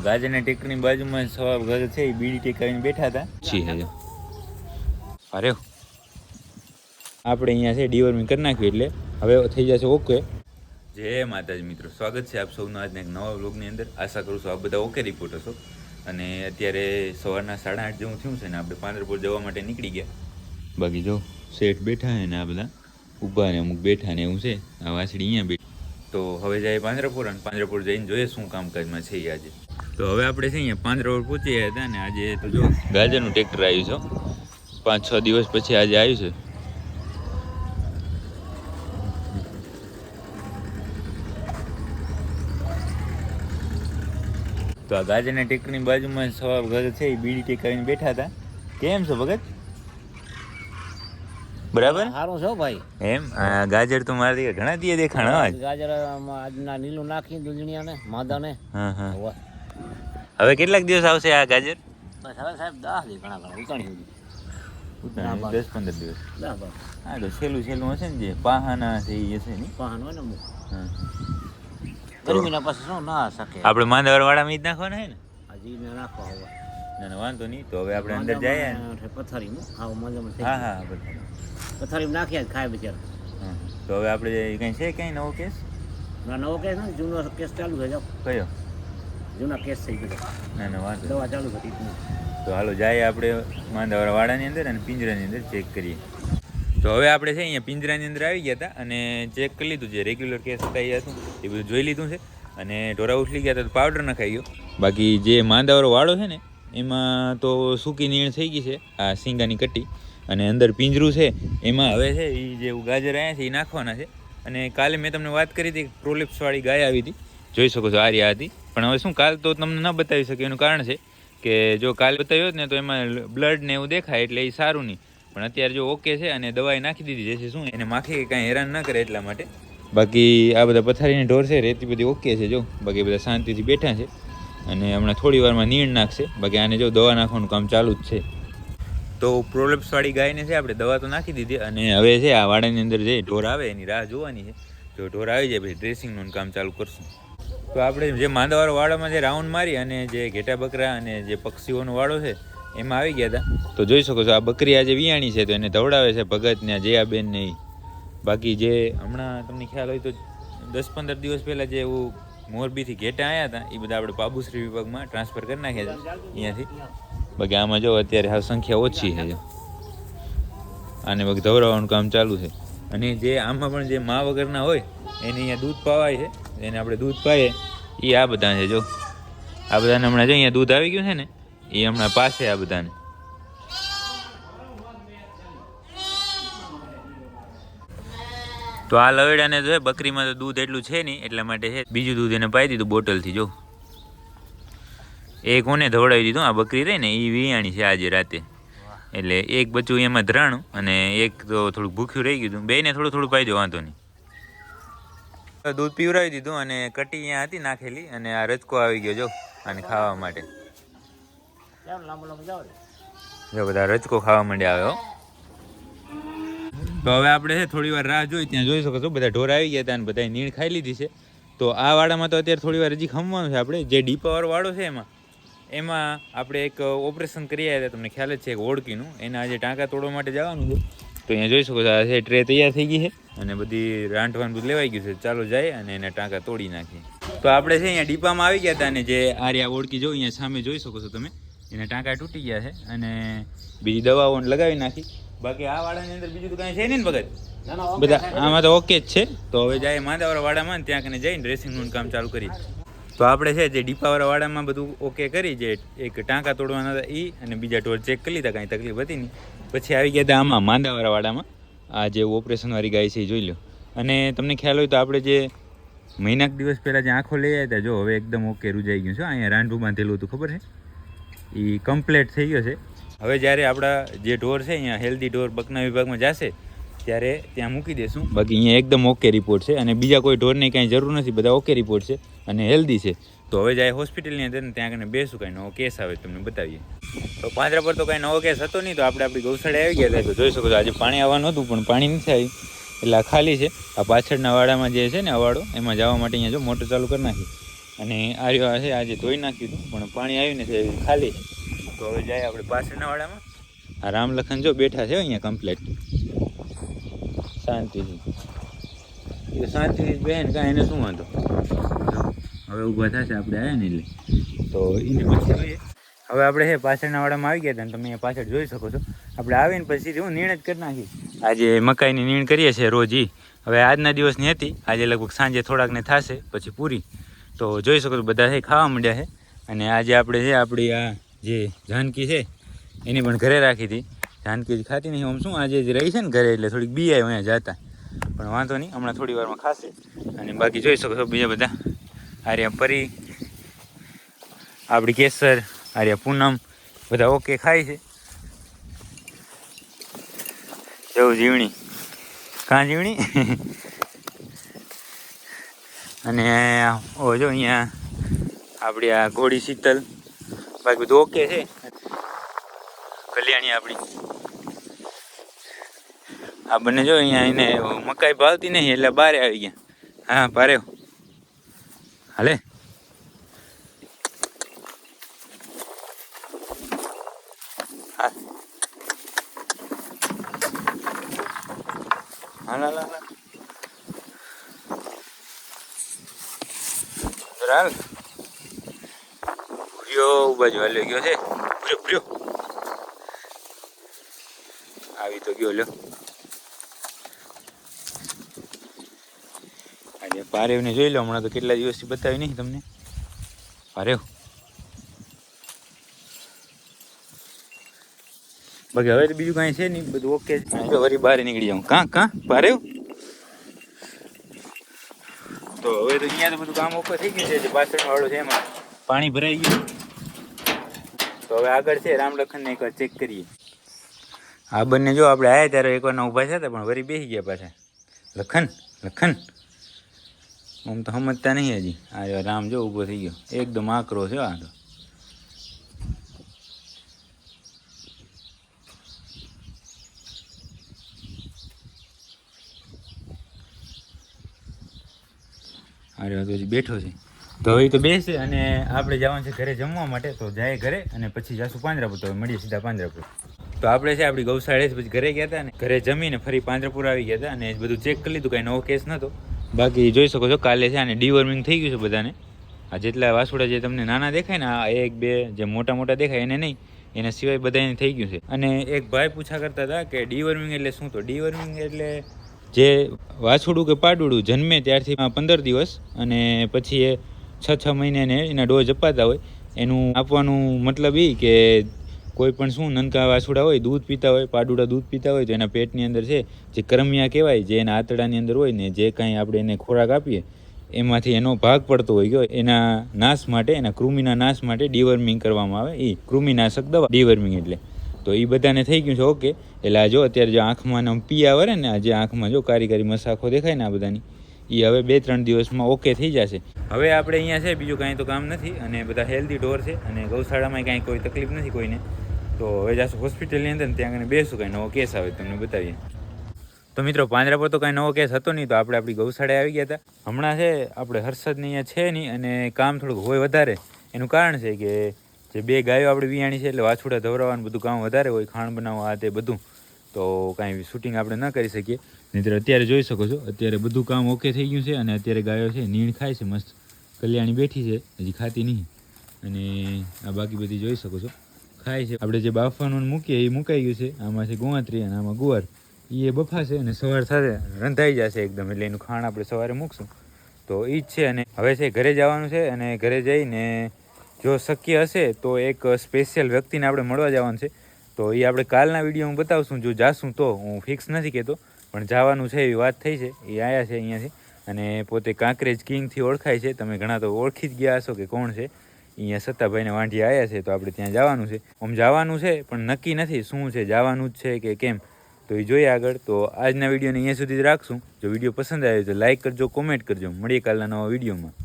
ગાજરના ટેકરની બાજુમાં સવા ઘર છે એ બીડી ટેકાવીને બેઠા હતા. છી હજુ અરે આપણે અહીંયા છે ડિવોર્મિંગ કરી નાખ્યું એટલે હવે થઈ જશે ઓકે જય માતાજી મિત્રો સ્વાગત છે આપ સૌનું આજના એક નવા વ્લોગની અંદર. આશા કરું છું આપ બધા ઓકે રિપોર્ટ હશો. અને અત્યારે સવારના સાડા આઠ જેવું થયું છે ને આપણે પાંદરપુર જવા માટે નીકળી ગયા. બાકી જો શેઠ બેઠા છે ને આ બધા ઊભા ને અમુક બેઠા ને એવું છે આ વાસળી અહીંયા બેઠી. તો હવે જાય પાંજરાપુર અને પાંજરાપુર જઈને જોઈએ શું કામકાજમાં છે આજે. તો હવે આપણે છે અહીંયા પાંજરાપુર પહોંચી ગયા હતા ને આજે તો જો ગાજરનું ટ્રેક્ટર આવ્યું છે પાંચ છ દિવસ પછી આજે આવ્યું છે. તો આ ગાજરના ટેકરની બાજુમાં સવા ઘર છે એ બીડી ટેકાવીને બેઠા હતા. કેમ છો ભગત? બરાબર? સારું છો ભાઈ? એમ? ગાજર તો મારે ઘણા દિયે દેખાણ ગાજર આજના નીલું નાખી દુધણીયા ને માદા ને હા. હા હવે કેટલાક દિવસ આવશે આ ગાજર? બસ હવે સાહેબ દસ ઘણા ઘણા ઉતાણી સુધી દસ પંદર દિવસ. હા તો છેલ્લું છેલ્લું હશે ને જે? પાહાના છે એ હશે ને? પાહાનો હોય ને અમુક. હા. ગરમીના પાસે શું ના શકે? આપણે માંદાવર વાળામાં જ નાખવાના હે ને? હજી ને નાખવા હવે. ના ના વાંધો નહીં. તો હવે આપણે અંદર જઈએ ને. પથારીમાં. હા મજામાં મજા હા. હા પથારીમાં નાખ્યા જ ખાય બિચારા. હા. તો હવે આપણે કઈ છે કઈ નવો કેસ? ના નવો કેસ ને જૂનો કેસ ચાલુ થઈ જાવ કયો? જૂના કેસ થઈ ગયો ના ના વાંધો દવા ચાલુ હતી. તો હાલો જાય આપણે માંદાવર વાડાની અંદર અને પિંજરાની અંદર ચેક કરીએ. તો હવે આપણે છે અહીંયા પિંજરાની અંદર આવી ગયા હતા અને ચેક કરી લીધું જે રેગ્યુલર કેસ હતા એ હતું. એ બધું જોઈ લીધું છે. અને ઢોરા ઉછલી ગયા હતા તો પાવડર નખાઈ ગયો. બાકી જે માંદાવાળો વાળો છે ને એમાં તો સૂકી નીણ થઈ ગઈ છે આ સિંગાની કટ્ટી. અને અંદર પિંજરું છે એમાં હવે છે એ જે ગાજર આવ્યા છે એ નાખવાના છે. અને કાલે મેં તમને વાત કરી હતી પ્રોલિપ્સવાળી ગાય આવી હતી. જોઈ શકો છો આ રહ્યા હતી. પણ હવે શું કાલ તો તમને ન બતાવી શકે એનું કારણ છે કે જો કાલ બતાવ્યો ને તો એમાં બ્લડ ને એવું દેખાય એટલે એ સારું નહીં. પણ અત્યારે જો ઓકે છે અને દવાઈ નાખી દીધી, જેથી શું એને માખી કાંઈ હેરાન ન કરે એટલા માટે. બાકી આ બધા પથારીની ઢોર છે, રેતી બધી ઓકે છે જો. બાકી બધા શાંતિથી બેઠા છે અને હમણાં થોડી વારમાં નીણ નાખશે. બાકી આને જો દવા નાખવાનું કામ ચાલુ જ છે. તો પ્રોલેપ્સવાળી ગાયને છે આપણે દવા તો નાખી દીધી અને હવે છે આ વાડાની અંદર જે ઢોર આવે એની રાહ જોવાની છે. જો ઢોર આવી જાય, પછી ડ્રેસિંગનું કામ ચાલુ કરશું. તો આપણે જે માંદાવાળો વાડામાં જે રાઉન્ડ મારી અને જે ઘેટા બકરા અને જે પક્ષીઓનો વાડો છે, એમાં આવી ગયા હતા તો જોઈ શકો છો આ બકરી આજે વિયાણી છે, તો એને દવડાવે છે ભગત ને જયાબેન ને. બાકી જે હમણાં તમને ખ્યાલ હોય તો દસ પંદર દિવસ પહેલાં જે એવું મોરબીથી ઘેટા આવ્યા હતા એ બધા આપણે બાબુશ્રી વિભાગમાં ટ્રાન્સફર કરી નાખ્યા છે, અહીંયાથી. બાકી આમાં જો અત્યારે હાવ સંખ્યા ઓછી છે અને બાકી ધવરાવવાનું કામ ચાલુ છે. અને જે આમાં પણ જે મા વગરના હોય, એને અહીંયા દૂધ પાવાય છે. એને આપણે દૂધ પાઈએ. એ આ બધા છે, જો. આ બધાને હમણાં જો અહીંયા દૂધ આવી ગયું છે ને એ હમણાં પાસે આ બધાને. તો આ લવેડાને જો બકરીમાં તો દૂધ એટલું છે નહીં, એટલા માટે છે. બીજું દૂધ એને પાઈ દીધું બોટલથી, જો. એ કોને ધવડાવી દીધું? આ બકરી રહી ને એ વિયાણી છે આજે રાતે. એટલે એક બચ્ચું એમાં ધરાણું અને એક તો થોડુંક ભૂખ્યું રહી ગયું બેને થોડું થોડું પાઈ દો, વાંધો નહીં. દૂધ પીવરાવી દીધું અને કટી અહીંયા હતી નાખેલી અને આ રચકો આવી ગયો જો આને ખાવા માટે. જો બધા રચકો ખાવા માંડ્યા આવ્યો તો હવે આપણે છે થોડી વાર રાહ જોઈ ત્યાં જોઈ શકો છો બધા ઢોર આવી ગયા હતા અને બધા નીણ ખાઈ લીધી છે. તો આ વાડામાં તો અત્યારે થોડી વાર હજી ખમવાનું છે આપણે. જે ડીપાવર વાળો છે એમાં એમાં આપણે એક ઓપરેશન કરી આવ્યા હતા તમને ખ્યાલ જ છે એક ઓળકીનું એના આજે ટાંકા તોડવા માટે જવાનું છે. તો અહીંયા જોઈ શકો છો આ છે ટ્રે તૈયાર થઈ ગઈ છે અને બધી રાંઠવાનું બધું લેવાઈ ગયું છે. ચાલો જાય અને એના ટાંકા તોડી નાખીએ. તો આપણે છે અહીંયા ડીપામાં આવી ગયા હતા અને જે આર્યા ઓળકી જો અહીંયા સામે જોઈ શકો છો તમે એના ટાંકા તૂટી ગયા છે અને બીજી દવાઓ લગાવી નાખી. બાકી આ વાડાની અંદર બીજું તો કાંઈ છે નહીં ને ભગત? બધા આમાં તો ઓકે જ છે. તો હવે જાય માંદાવાળા વાડામાં ને ત્યાં કને જઈને ડ્રેસિંગનું કામ ચાલુ કરી તો આપણે છે જે ડીપાવાળા વાડામાં બધું ઓકે કરી જે એક ટાંકા તોડવાના હતા એ અને બીજા ટોર ચેક કરી લીધા કાંઈ તકલીફ હતી નહીં. પછી આવી ગયા હતા આમાં, માંદાવાળાવાળામાં. આ જે ઓપરેશનવાળી ગાય છે એ જોઈ લો. અને તમને ખ્યાલ હોય તો આપણે જે મહિનાક દિવસ પહેલાં જે આંખો લઈ આવ્યા હતા, જો હવે એકદમ ઓકે રૂજાઈ ગયું છે. અહીંયા રાંડું બાંધેલું હતું, ખબર છે? એ કમ્પ્લેટ થઈ ગયો છે. હવે જ્યારે આપણા જે ઢોર છે, અહીંયા હેલ્ધી ઢોર બકના વિભાગમાં જશે ત્યારે ત્યાં મૂકી દેશું. બાકી અહીંયા એકદમ ઓકે રિપોર્ટ છે અને બીજા કોઈ ઢોરની કાંઈ જરૂર નથી, બધા ઓકે રિપોર્ટ છે અને હેલ્ધી છે. તો હવે જાય હોસ્પિટલની અંદર ત્યાં કને બેસું, કાંઈ નવો કેસ આવે તમને બતાવીએ. તો પાંજરા પર તો કાંઈ નવો કેસ હતો નહીં, તો આપણે આપણી ગૌશાળે આવી ગયા હતા. તો જોઈ શકો છો, આજે પાણી આવવાનું હતું, પણ પાણી નથી આવી. એટલે આ ખાલી છે. આ પાછળના વાડામાં જે છે ને, અવાડો, એમાં જવા માટે અહીંયા જો મોટર ચાલુ કરી નાખી. અને આ છે, આજે ધોઈ નાખ્યું હતું, પણ પાણી આવ્યું ને ખાલી છે. તો હવે જાય આપણે પાછળના વાડામાં. આ રામલખન જો બેઠા છે અહીંયા કમ્પ્લેટ શાંતિથી એ શાંતિથી બેન, કાંઈ એને શું વાંધો? હવે ઊભા થશે, આપણે આવ્યા ને એટલે. તો એને પછી હવે આપણે છે પાછળના વાડામાં આવી ગયા હતા તમે પાછળ જોઈ શકો છો. આપણે આવીને પછી હું નીણ જ કરી નાખી આજે મકાઈની નીણ કરીએ છીએ રોજ એ હવે આજના દિવસની હતી. આજે લગભગ સાંજે થોડાકને થશે, પછી પૂરી. તો જોઈ શકો છો બધા છે ખાવા માંડ્યા છે અને આજે આપણે છે આપણી આ જે જાનકી છે, એની પણ ઘરે રાખી હતી. જાનકી જ ખાતી નહીં. આમ શું આજે જ રહી છે ને ઘરે એટલે થોડીક બી આવ્યો અહીંયા જતા. પણ વાંધો નહીં, હમણાં થોડી વારમાં ખાશે. અને બાકી જોઈ શકો છો બીજા બધા. આર્યા પરી આપણી કેસર, આર્યા પૂનમ, બધા ઓકે ખાય છે. જવું જીવણી કાં જીવણી અને ઓ જો અહીંયા આપણી આ ઘોડી શીતલ. બાકી બધું ઓકે છે. કલ્યાણી આપણી આ બંને જો અહીંયા એને મકાઈ ભાવતી નહીં, એટલે બારે આવી ગયા. હા પારે હાલે. બાજુ હાલ્યો ગયો છે. આવી તો ગયો લ્યો. આજે પારેવને જોઈ લો, હમણાં તો કેટલા દિવસથી બતાવી નહીં તમને. પારેવ બાકી હવે તો બીજું કાંઈ છે નહીં, બધું ઓકે છે. વળી બહાર નીકળી જાઉં. કાં કાં? પારેવ તો હવે તો અહીંયા તો બધું કામ ઓકે થઈ ગયું છે પાછળ વાળો છે એમાં. પાણી ભરાઈ ગયું. તો હવે આગળ છે, રામલખનને એકવાર ચેક કરીએ. આ બંને જો આપણે આવ્યા ત્યારે એકવાર ઊભા થયા હતા, પણ વળી બેસી ગયા પાછા. લખન લખન. આમ તો સમજતા નહીં હજી. આ રામ જો ઊભો થઈ ગયો. એકદમ આકરો છે આ તો. અરે બેઠો છે. તો એ તો બેસે અને આપણે જવાનું છે ઘરે જમવા માટે. તો જાય ઘરે અને પછી જાશું પાંજરાપુર. તો મળીએ સીધા પાંજરાપુર. તો આપણે છે આપણી ગૌશાળે પછી ઘરે ગયા હતા ને. ઘરે જમીને ફરી પાંજરાપુર આવી ગયા હતા અને બધું ચેક કરી લીધું. કાંઈ નવો કેસ નહોતો. બાકી જોઈ શકો છો, કાલે છે આને ડીવર્મિંગ થઈ ગયું છે બધાને. આ જેટલા વાસુડા જે તમને નાના દેખાય ને, આ એક બે જે મોટા મોટા દેખાય એને નહીં, એના સિવાય બધાને થઈ ગયું છે. અને એક ભાઈ પૂછા કરતા હતા કે ડીવર્મિંગ એટલે શું? તો ડીવર્મિંગ એટલે જે વાછુડું કે પાડુડું જન્મે ત્યારથી પંદર દિવસ અને પછી એ છ છ મહિને એના ડોઝ અપાતા હોય. એનું આપવાનું મતલબ એ કે કોઈ પણ શું નનકા વાછુડા હોય, દૂધ પીતા હોય, પાડુડા દૂધ પીતા હોય, તો એના પેટની અંદર છે, જે કરમિયા કહેવાય, જે એના આંતડાની અંદર હોય ને જે કાંઈ આપણે એને ખોરાક આપીએ, એમાંથી એનો ભાગ પડતો હોય ગયો, એના નાશ માટે, એના કૃમિના નાશ માટે ડીવર્મિંગ કરવામાં આવે એ કૃમિનાશક દવા, ડિવર્મિંગ એટલે. તો એ બધાને થઈ ગયું છે, ઓકે. એટલે આ જો અત્યારે જો આંખમાં પિયા વરે ને જે આંખમાં જો કારી કારી મસાખો દેખાય ને આ બધાની એ હવે બે ત્રણ દિવસમાં ઓકે થઈ જશે. હવે આપણે અહીંયા છે, બીજું કાંઈ તો કામ નથી અને બધા હેલ્ધી ઢોર છે અને ગૌશાળામાં કાંઈ કોઈ તકલીફ નથી કોઈને. તો હવે જાશું હોસ્પિટલની અંદર ત્યાં આગળ બેસું, કાંઈ નવો કેસ આવે તમને બતાવીએ. તો મિત્રો પાંજરા પર તો કાંઈ નવો કેસ હતો નહીં, તો આપણે આપણી ગૌશાળાએ આવી ગયા હતા. હમણાં છે, આપણે હર્ષદને અહીંયા છે નહીં અને કામ થોડુંક હોય વધારે. એનું કારણ છે કે જે બે ગાયો આપણે વિયાણી છે, એટલે વાછુડા ધવરાવાનું બધું કામ વધારે હોય ખાણ બનાવવા આ તે બધું. તો કાંઈ શૂટિંગ આપણે ના કરી શકીએ. નહીંતર અત્યારે જોઈ શકો છો, અત્યારે બધું કામ ઓકે થઈ ગયું છે અને અત્યારે ગાયો છે, નીણ ખાય છે, મસ્ત કલ્યાણી બેઠી છે, હજી ખાતી નહીં. અને આ બાકી બધી જોઈ શકો છો. ખાય છે. આપણે જે બાફવાનું મૂકીએ એ મુકાઈ ગયું છે. આમાં છે ગુવાતરી અને આમાં ગુવાર. એ બફાશે અને સવાર સાથે રંધાઈ જશે એકદમ. એટલે એનું ખાણ આપણે સવારે મૂકશું. તો એ જ છે અને હવે છે ઘરે જવાનું છે અને ઘરે જઈને જો શક્ય હશે તો એક સ્પેશિયલ વ્યક્તિને આપણે મળવા જવાનું છે. તો એ આપણે કાલના વિડીયોમાં બતાવશું. જો જાશું તો હું ફિક્સ નથી કહેતો, પણ જવાનું છે એવી વાત થઈ છે. એ આવ્યા છે અહીંયાથી અને પોતે કાંકરેજ કિંગથી ઓળખાય છે. તમે ઘણા તો ઓળખી જ ગયા હશો કે કોણ છે. અહીંયા સત્તાભાઈને વાંઢી આવ્યા છે તો આપણે ત્યાં જવાનું છે. આમ જવાનું છે, પણ નક્કી નથી શું છે, જવાનું જ છે કે કેમ. તો એ જોઈએ આગળ. તો આજના વિડીયોને અહીંયા સુધી જ રાખશું. જો વીડિયો પસંદ આવ્યો તો લાઈક કરજો કોમેન્ટ કરજો. મળીએ કાલના નવા વિડીયોમાં